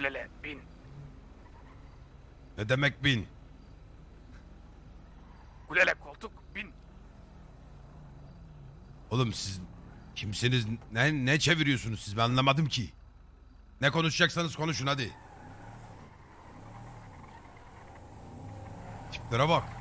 Ukulele bin. Ne demek bin? Ukulele koltuk bin. Oğlum siz kimsiniz? Ne, ne çeviriyorsunuz siz? Ben anlamadım ki. Ne konuşacaksanız konuşun hadi. Tiplere bak.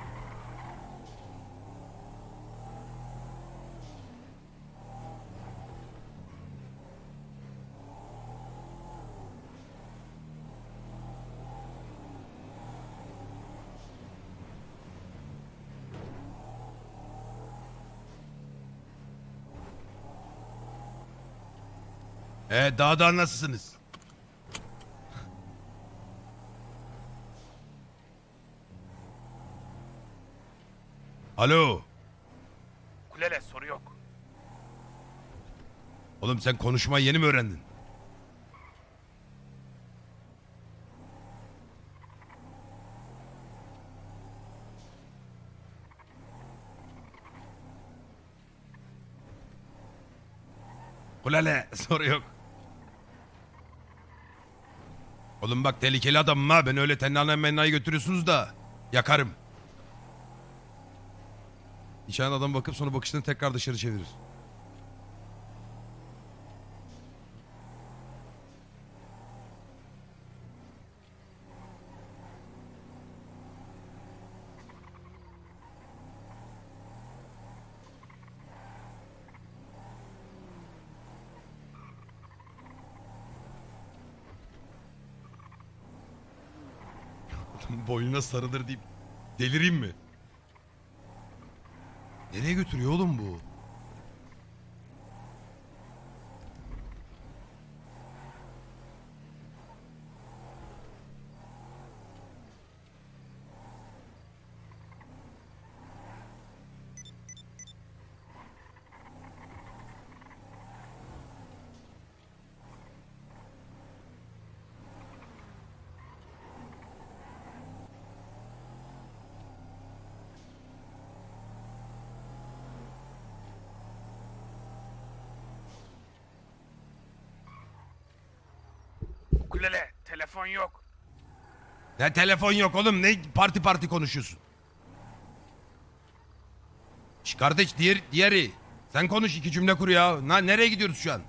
Ee, daha da nasılsınız? Alo. Ukulele soru yok. Oğlum sen konuşmayı yeni mi öğrendin? Kulale soru yok. Oğlum bak tehlikeli adamım ha. Beni öyle tennane mennayı götürüyorsunuz da yakarım. İçeriden adam bakıp sonra bakışını tekrar dışarı çevirir. Boynuna sarılır deyip delireyim mi? Nereye götürüyor oğlum bu? Ukulele telefon yok. Ne telefon yok oğlum ne parti parti konuşuyorsun? Şş kardeş diğer, diğeri. Sen konuş iki cümle kur ya. Na, nereye gidiyoruz şu an?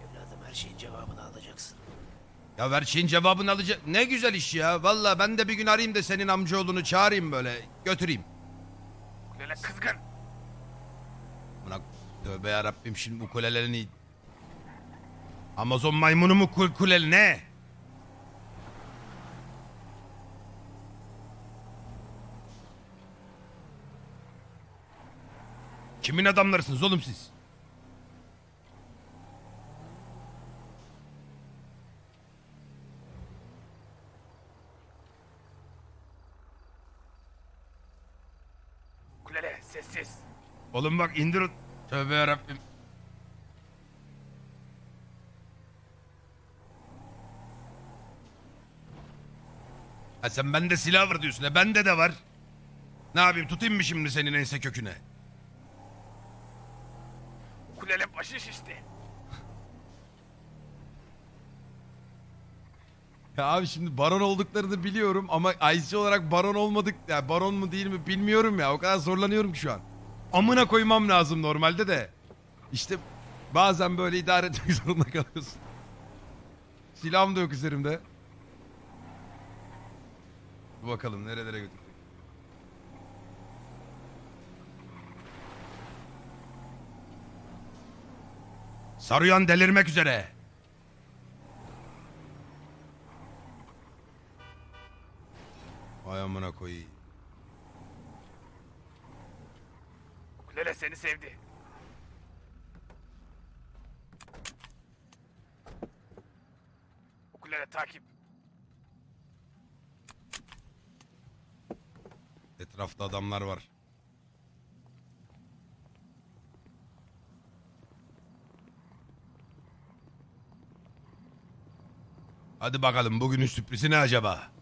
Evladım her şeyin cevabını alacaksın. Ya ver şeyin cevabını alacak. Ne güzel iş ya. Valla ben de bir gün arayayım da senin amcaoğlunu çağırayım böyle. Götüreyim. Ukulele kızgın. Buna tövbe yarabbim şimdi bu kulelerini... Amazon maymunu mu kul kuleli ne? Kimin adamlarısınız oğlum siz? Ukulele sessiz. Oğlum bak indir. Tövbe yarabbim. Ha sen bende silah var diyorsun. E bende de var. Ne yapayım tutayım mı şimdi senin ense köküne? Ukulele başı şişti. Ya abi şimdi baron olduklarını biliyorum ama IC olarak baron olmadık. Ya baron mu değil mi bilmiyorum ya. O kadar zorlanıyorum ki şu an. Amına koymam lazım normalde de. İşte bazen böyle idare etmek zorunda kalıyorsun. Silahım da yok üzerimde. Bakalım nerelere götürecek. Saruyan delirmek üzere. Vay amına koyayım. Ukulele seni sevdi. Ukulele takip. Etrafta adamlar var. Hadi bakalım bugünün sürprizi ne acaba?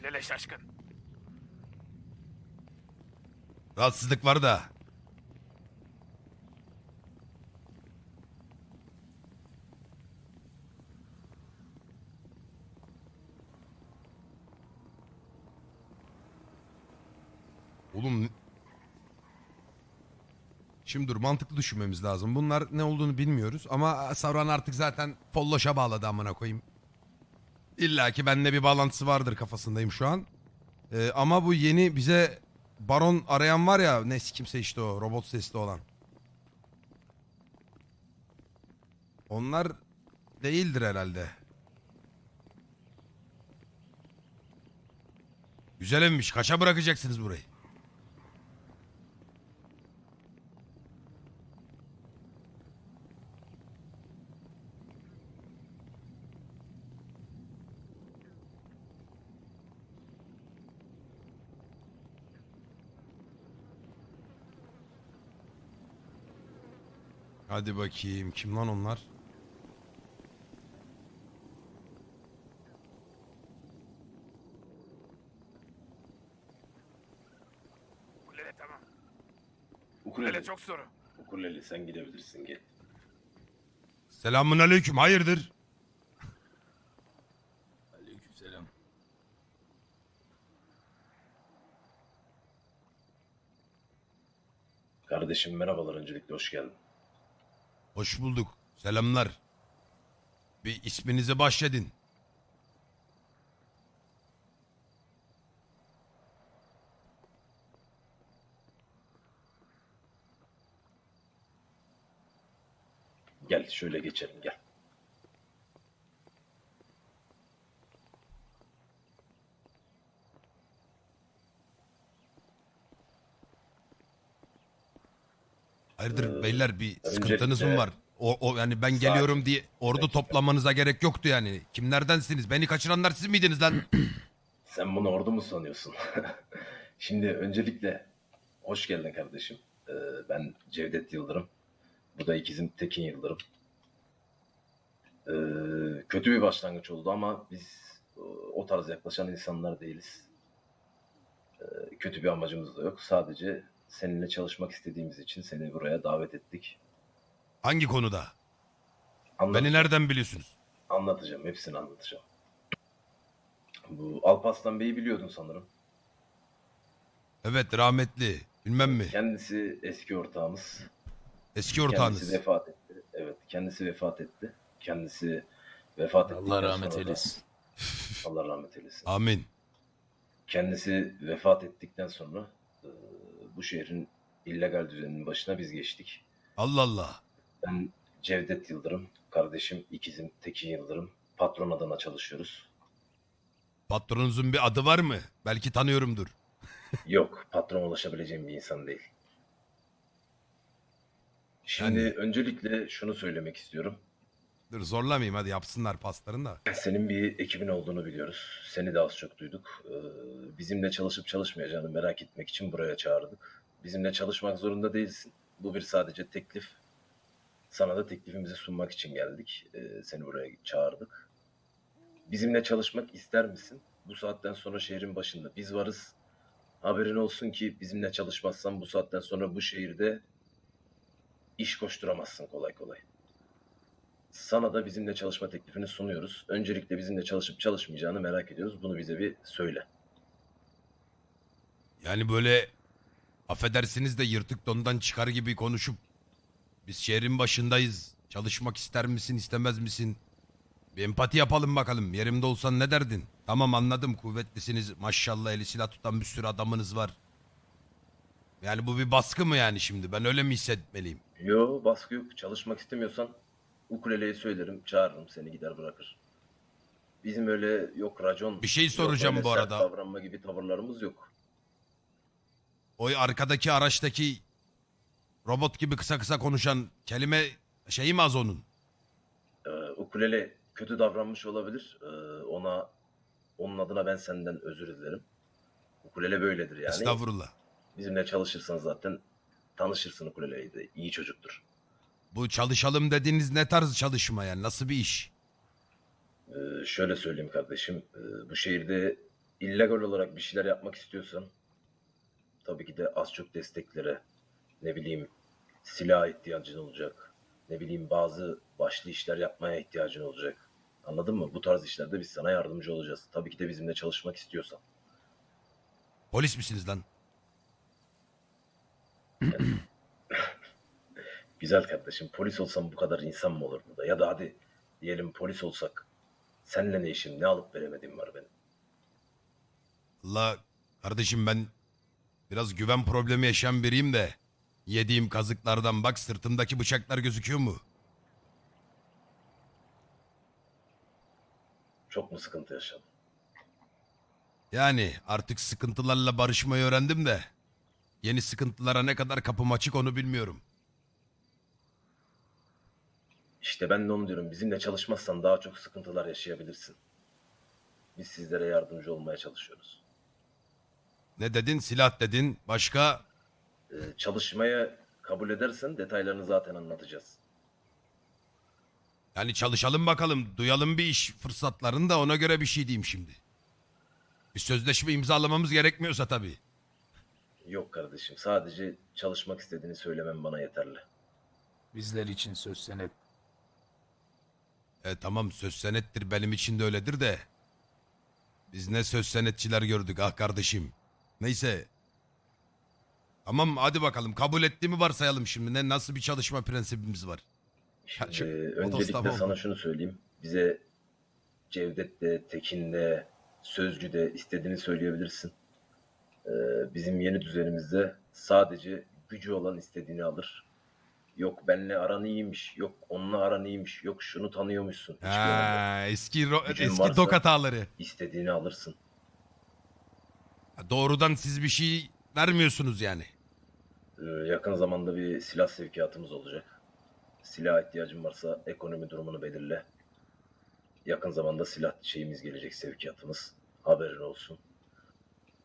Ukulele şaşkın. Rahatsızlık var da. Oğlum Şimdi dur mantıklı düşünmemiz lazım. Bunlar ne olduğunu bilmiyoruz ama Savran artık zaten Polloş'a bağladı amına koyayım. İlla ki bende bir bağlantısı vardır kafasındayım şu an. Ee, ama bu yeni bize baron arayan var ya ne kimse işte o robot sesli olan. Onlar değildir herhalde. Güzel evmiş. Kaça bırakacaksınız burayı? Hadi bakayım. Kim lan onlar? Ukulele tamam. Ukulele Ukulele, çok soru. ukulele sen gidebilirsin gel. Selamun aleyküm. Hayırdır? Aleykümselam. Kardeşim merhabalar öncelikle hoş geldin. Hoş bulduk. Selamlar. Bir isminizi bahşedin. Gel şöyle geçelim gel. Hayırdır Ee, beyler bir sıkıntınız mı var? O, o yani ben geliyorum diye ordu Dakika. toplamanıza gerek yoktu yani. Kimlerdensiniz? Beni kaçıranlar siz miydiniz lan? Sen bunu ordu mu sanıyorsun? Şimdi öncelikle hoş geldin kardeşim. Ee, ben Cevdet Yıldırım. Bu da ikizim Tekin Yıldırım. Ee, kötü bir başlangıç oldu ama biz e, o tarz yaklaşan insanlar değiliz. Ee, kötü bir amacımız da yok. Sadece seninle çalışmak istediğimiz için seni buraya davet ettik. Hangi konuda? Anlat- Beni nereden biliyorsunuz? Anlatacağım, hepsini anlatacağım. Bu Alparslan Bey'i biliyordun sanırım. Evet rahmetli. Bilmem mi? Kendisi eski ortağımız. Eski ortağınız. Kendisi vefat etti. Evet, kendisi vefat etti. Kendisi vefat etti. Allah rahmet eylesin. Allah rahmet eylesin. Amin. Kendisi vefat ettikten sonra e, bu şehrin illegal düzeninin başına biz geçtik. Allah Allah. Ben Cevdet Yıldırım, kardeşim ikizim Tekin Yıldırım. Patron adına çalışıyoruz. Patronunuzun bir adı var mı? Belki tanıyorumdur. Yok, patrona ulaşabileceğim bir insan değil. Şimdi Yani- öncelikle şunu söylemek istiyorum. Dur zorlamayayım hadi yapsınlar paslarını da. Senin bir ekibin olduğunu biliyoruz. Seni de az çok duyduk. Ee, bizimle çalışıp çalışmayacağını merak etmek için buraya çağırdık. Bizimle çalışmak zorunda değilsin. Bu bir sadece teklif. Sana da teklifimizi sunmak için geldik. Ee, seni buraya çağırdık. Bizimle çalışmak ister misin? Bu saatten sonra şehrin başında biz varız. Haberin olsun ki bizimle çalışmazsan bu saatten sonra bu şehirde iş koşturamazsın kolay kolay. Sana da bizimle çalışma teklifini sunuyoruz. Öncelikle bizimle çalışıp çalışmayacağını merak ediyoruz. Bunu bize bir söyle. Yani böyle affedersiniz de yırtık dondan çıkar gibi konuşup biz şehrin başındayız. Çalışmak ister misin istemez misin? Bir empati yapalım bakalım. Yerimde olsan ne derdin? Tamam anladım kuvvetlisiniz. Maşallah eli silah tutan bir sürü adamınız var. Yani bu bir baskı mı yani şimdi? Ben öyle mi hissetmeliyim? Yo baskı yok. Çalışmak istemiyorsan ukuleleyi söylerim. Çağırırım seni gider bırakır. Bizim öyle yok racon. Bir şey soracağım bu arada. davranma gibi tavırlarımız yok. O arkadaki araçtaki robot gibi kısa kısa konuşan kelime şeyi mi az onun? Ee, ukulele kötü davranmış olabilir. Ee, ona onun adına ben senden özür dilerim. Ukulele böyledir yani. Estağfurullah. Bizimle çalışırsan zaten tanışırsın ukuleleyi de. İyi çocuktur. Bu çalışalım dediğiniz ne tarz çalışma yani? Nasıl bir iş? Ee, şöyle söyleyeyim kardeşim. Ee, bu şehirde illegal olarak bir şeyler yapmak istiyorsan tabii ki de az çok desteklere ne bileyim silah ihtiyacın olacak. Ne bileyim bazı başlı işler yapmaya ihtiyacın olacak. Anladın mı? Bu tarz işlerde biz sana yardımcı olacağız. Tabii ki de bizimle çalışmak istiyorsan. Polis misiniz lan? Güzel kardeşim polis olsam bu kadar insan mı olur burada? Ya da hadi diyelim polis olsak senle ne işim ne alıp veremediğim var benim. Allah kardeşim ben biraz güven problemi yaşayan biriyim de yediğim kazıklardan bak sırtımdaki bıçaklar gözüküyor mu? Çok mu sıkıntı yaşadın? Yani artık sıkıntılarla barışmayı öğrendim de yeni sıkıntılara ne kadar kapım açık onu bilmiyorum. İşte ben de onu diyorum. Bizimle çalışmazsan daha çok sıkıntılar yaşayabilirsin. Biz sizlere yardımcı olmaya çalışıyoruz. Ne dedin? Silah dedin. Başka? Ee, çalışmaya kabul edersen detaylarını zaten anlatacağız. Yani çalışalım bakalım. Duyalım bir iş fırsatlarını da ona göre bir şey diyeyim şimdi. Bir sözleşme imzalamamız gerekmiyorsa tabii. Yok kardeşim sadece çalışmak istediğini söylemem bana yeterli. Bizler için söz senet. E tamam söz senettir benim için de öyledir de. Biz ne söz senetçiler gördük ah kardeşim. Neyse. Tamam hadi bakalım kabul ettiğimi varsayalım şimdi. Ne nasıl bir çalışma prensibimiz var? Şimdi şu öncelikle otostop sana oldu. şunu söyleyeyim. Bize Cevdet'te, Tekin'de, Sözcü'de istediğini söyleyebilirsin. Ee, bizim yeni düzenimizde sadece gücü olan istediğini alır. Yok benle aran iyiymiş, yok onunla aran iyiymiş, yok şunu tanıyormuşsun. Ha, eski ro- Gücün eski varsa- dok hataları. İstediğini alırsın. Doğrudan siz bir şey vermiyorsunuz yani. Ee, yakın zamanda bir silah sevkiyatımız olacak. Silah ihtiyacın varsa ekonomi durumunu belirle. Yakın zamanda silah şeyimiz gelecek sevkiyatımız. Haberin olsun.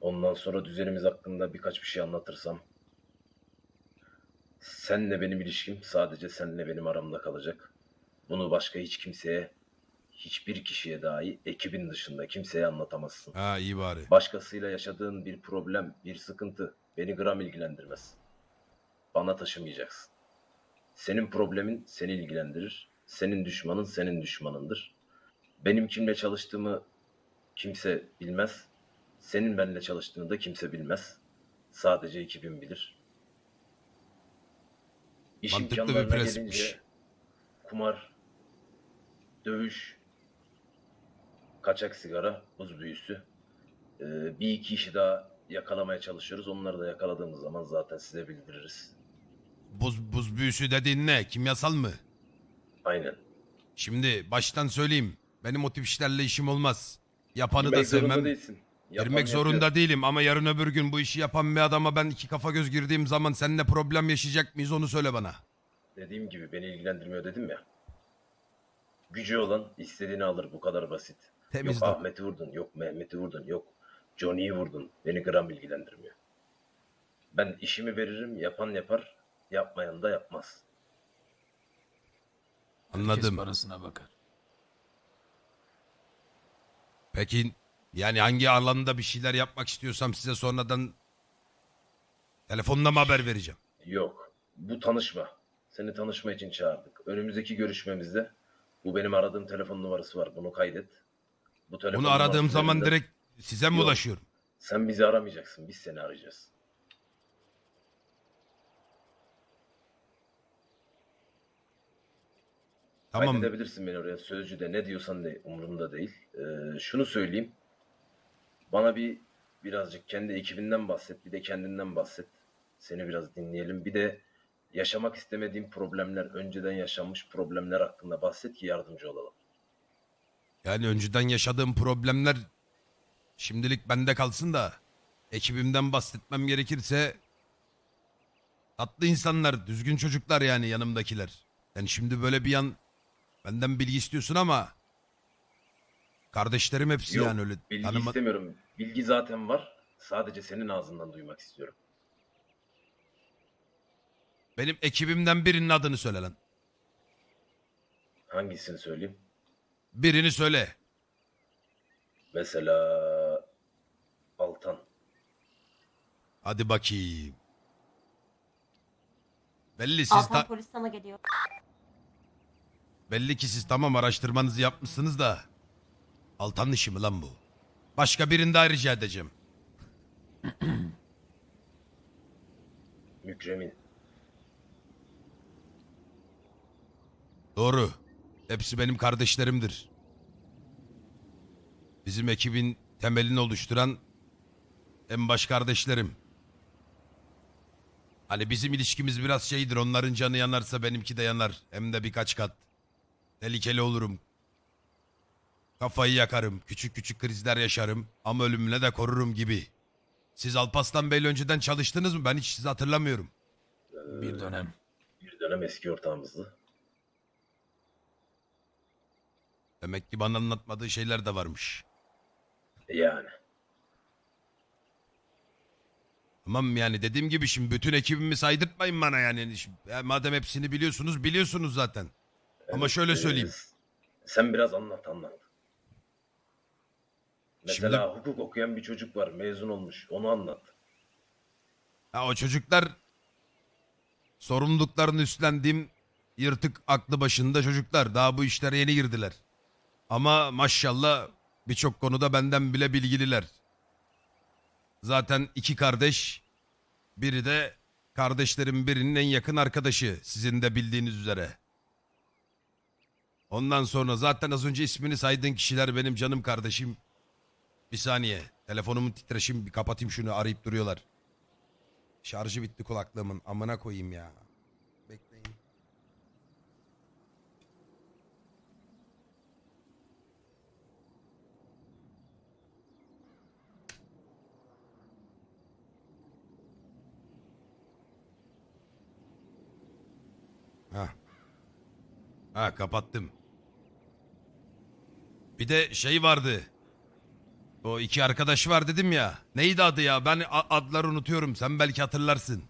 Ondan sonra düzenimiz hakkında birkaç bir şey anlatırsam. Senle benim ilişkim sadece senle benim aramda kalacak. Bunu başka hiç kimseye, hiçbir kişiye dahi ekibin dışında kimseye anlatamazsın. Ha iyi bari. Başkasıyla yaşadığın bir problem, bir sıkıntı beni gram ilgilendirmez. Bana taşımayacaksın. Senin problemin seni ilgilendirir. Senin düşmanın senin düşmanındır. Benim kimle çalıştığımı kimse bilmez. Senin benimle çalıştığını da kimse bilmez. Sadece ekibim bilir. İş Mantıklı bir prensipmiş. kumar, dövüş, kaçak sigara, buz büyüsü, ee, bir iki işi daha yakalamaya çalışıyoruz. Onları da yakaladığımız zaman zaten size bildiririz. Buz, buz büyüsü dediğin ne? Kimyasal mı? Aynen. Şimdi baştan söyleyeyim. Benim o tip işlerle işim olmaz. Yapanı da Girmek zorunda sevmem. değilsin. Girmek zorunda değilim ama yarın öbür gün bu işi yapan bir adama ben iki kafa göz girdiğim zaman seninle problem yaşayacak mıyız onu söyle bana. Dediğim gibi beni ilgilendirmiyor dedim ya. Gücü olan istediğini alır bu kadar basit. Temiz yok. Ahmet'i vurdun, yok Mehmet'i vurdun, yok Johnny'yi vurdun. Beni gram ilgilendirmiyor. Ben işimi veririm, yapan yapar, yapmayan da yapmaz. Herkes Anladım. parasına bakar. Peki yani hangi alanda bir şeyler yapmak istiyorsam size sonradan telefonla mı haber vereceğim? Yok. Bu tanışma. Seni tanışma için çağırdık. Önümüzdeki görüşmemizde bu benim aradığım telefon numarası var. Bunu kaydet. Bu telefon Bunu aradığım numarası zaman üzerinden direkt size mi Yok. ulaşıyorum? Sen bizi aramayacaksın. Biz seni arayacağız. Tamam. Kaydedebilirsin beni oraya. Sözcüde ne diyorsan de umurumda değil. Ee, şunu söyleyeyim. Bana bir birazcık kendi ekibinden bahset. Bir de kendinden bahset. Seni biraz dinleyelim. Bir de yaşamak istemediğim problemler, önceden yaşanmış problemler hakkında bahset ki yardımcı olalım. Yani önceden yaşadığım problemler şimdilik bende kalsın da ekibimden bahsetmem gerekirse tatlı insanlar, düzgün çocuklar yani yanımdakiler. Yani şimdi böyle bir an benden bilgi istiyorsun ama kardeşlerim hepsi Yok, yani öyle Bilgi tanıma- istemiyorum. Bilgi zaten var. Sadece senin ağzından duymak istiyorum. Benim ekibimden birinin adını söyle lan. Hangisini söyleyeyim? Birini söyle. Mesela Hadi bakayım. Belli siz Altan ta- polis sana geliyor. belli ki siz tamam araştırmanızı yapmışsınız da. Altan'ın işi mi lan bu? Başka birini daha rica edeceğim. Mükremin. Doğru. Hepsi benim kardeşlerimdir. Bizim ekibin temelini oluşturan en baş kardeşlerim. Hani bizim ilişkimiz biraz şeydir. Onların canı yanarsa benimki de yanar. Hem de birkaç kat. Tehlikeli olurum. Kafayı yakarım. Küçük küçük krizler yaşarım. Ama ölümüne de korurum gibi. Siz Alpaslan Bey'le önceden çalıştınız mı? Ben hiç sizi hatırlamıyorum. Bir dönem. Bir dönem eski ortağımızdı. Demek ki bana anlatmadığı şeyler de varmış. Yani. Tamam yani dediğim gibi şimdi bütün ekibimi saydırtmayın bana yani. Şimdi, ya madem hepsini biliyorsunuz biliyorsunuz zaten. Ama şöyle e, söyleyeyim. Sen biraz anlat anlat. Mesela hukuk okuyan bir çocuk var mezun olmuş onu anlat. Ha, o çocuklar sorumluluklarını üstlendiğim yırtık aklı başında çocuklar. Daha bu işlere yeni girdiler. Ama maşallah birçok konuda benden bile bilgililer. Zaten iki kardeş, biri de kardeşlerim birinin en yakın arkadaşı sizin de bildiğiniz üzere. Ondan sonra zaten az önce ismini saydığın kişiler benim canım kardeşim. Bir saniye. Telefonumun titreşim bir kapatayım şunu arayıp duruyorlar. Şarjı bitti kulaklığımın. Amına koyayım ya. Bekleyin. Ha. Ha kapattım. Bir de şey vardı. O iki arkadaş var dedim ya. Neydi adı ya? Ben adları unutuyorum. Sen belki hatırlarsın.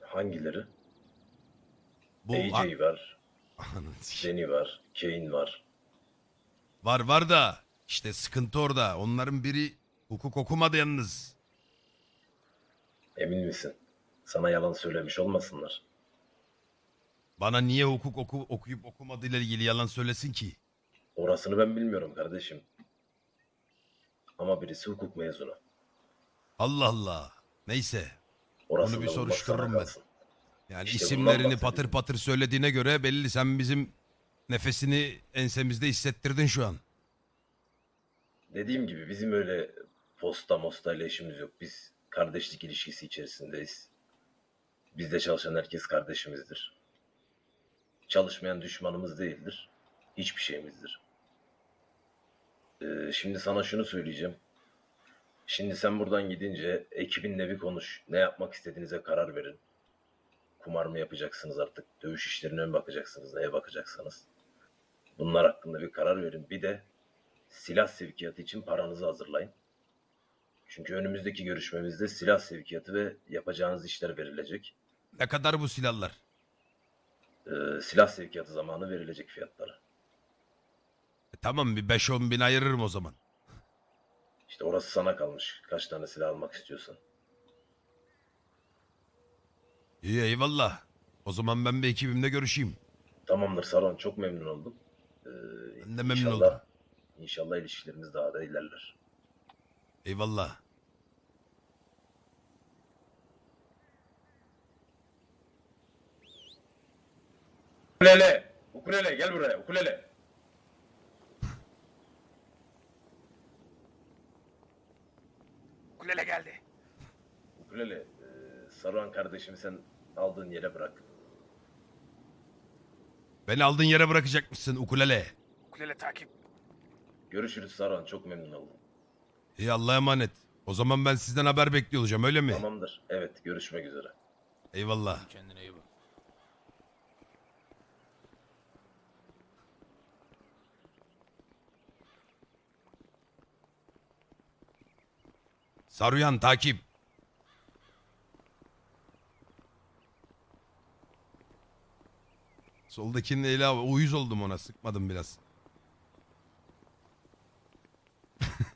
Hangileri? Bu AJ var. Jenny var, Kane var. var var da işte sıkıntı orada. Onların biri hukuk okumadı yalnız. Emin misin? Sana yalan söylemiş olmasınlar. Bana niye hukuk oku, okuyup okumadığıyla ilgili yalan söylesin ki? Orasını ben bilmiyorum kardeşim. Ama birisi hukuk mezunu. Allah Allah. Neyse. Orasını bir bulmak soruştururum sana ben. kalsın. Yani İşte bundan isimlerini bahsediyorum. patır patır söylediğine göre belli sen bizim nefesini ensemizde hissettirdin şu an. Dediğim gibi bizim öyle posta mosta ile işimiz yok. Biz kardeşlik ilişkisi içerisindeyiz. Bizde çalışan herkes kardeşimizdir. Çalışmayan düşmanımız değildir. Hiçbir şeyimizdir. Ee, şimdi sana şunu söyleyeceğim. Şimdi sen buradan gidince ekibinle bir konuş. Ne yapmak istediğinize karar verin. Kumar mı yapacaksınız artık? Dövüş işlerine mi bakacaksınız? Neye bakacaksınız? Bunlar hakkında bir karar verin. Bir de silah sevkiyatı için paranızı hazırlayın. Çünkü önümüzdeki görüşmemizde silah sevkiyatı ve yapacağınız işler verilecek. Ne kadar bu silahlar? Ee, silah sevkiyatı zamanı verilecek fiyatlara. Tamam bir 5-10 bin ayırırım o zaman. İşte orası sana kalmış. Kaç tane silah almak istiyorsan. İyi eyvallah. O zaman ben bir ekibimle görüşeyim. Tamamdır Saron çok memnun oldum. Ee, Ben de memnun inşallah- oldum. İnşallah ilişkilerimiz daha da ilerler. Eyvallah. Ukulele! Ukulele gel buraya ukulele. Ukulele geldi. Ukulele e, Saruhan kardeşimi sen aldığın yere bırak. Beni aldığın yere bırakacakmışsın ukulele. Ukulele takip. Görüşürüz Saruhan çok memnun oldum. İyi Allah'a emanet. O zaman ben sizden haber bekliyor olacağım öyle mi? Tamamdır. Evet görüşmek üzere. Eyvallah. Kendine iyi bak. Saruyan takip. Soldakinin eli abi. Uyuz oldum ona. Sıkmadım biraz.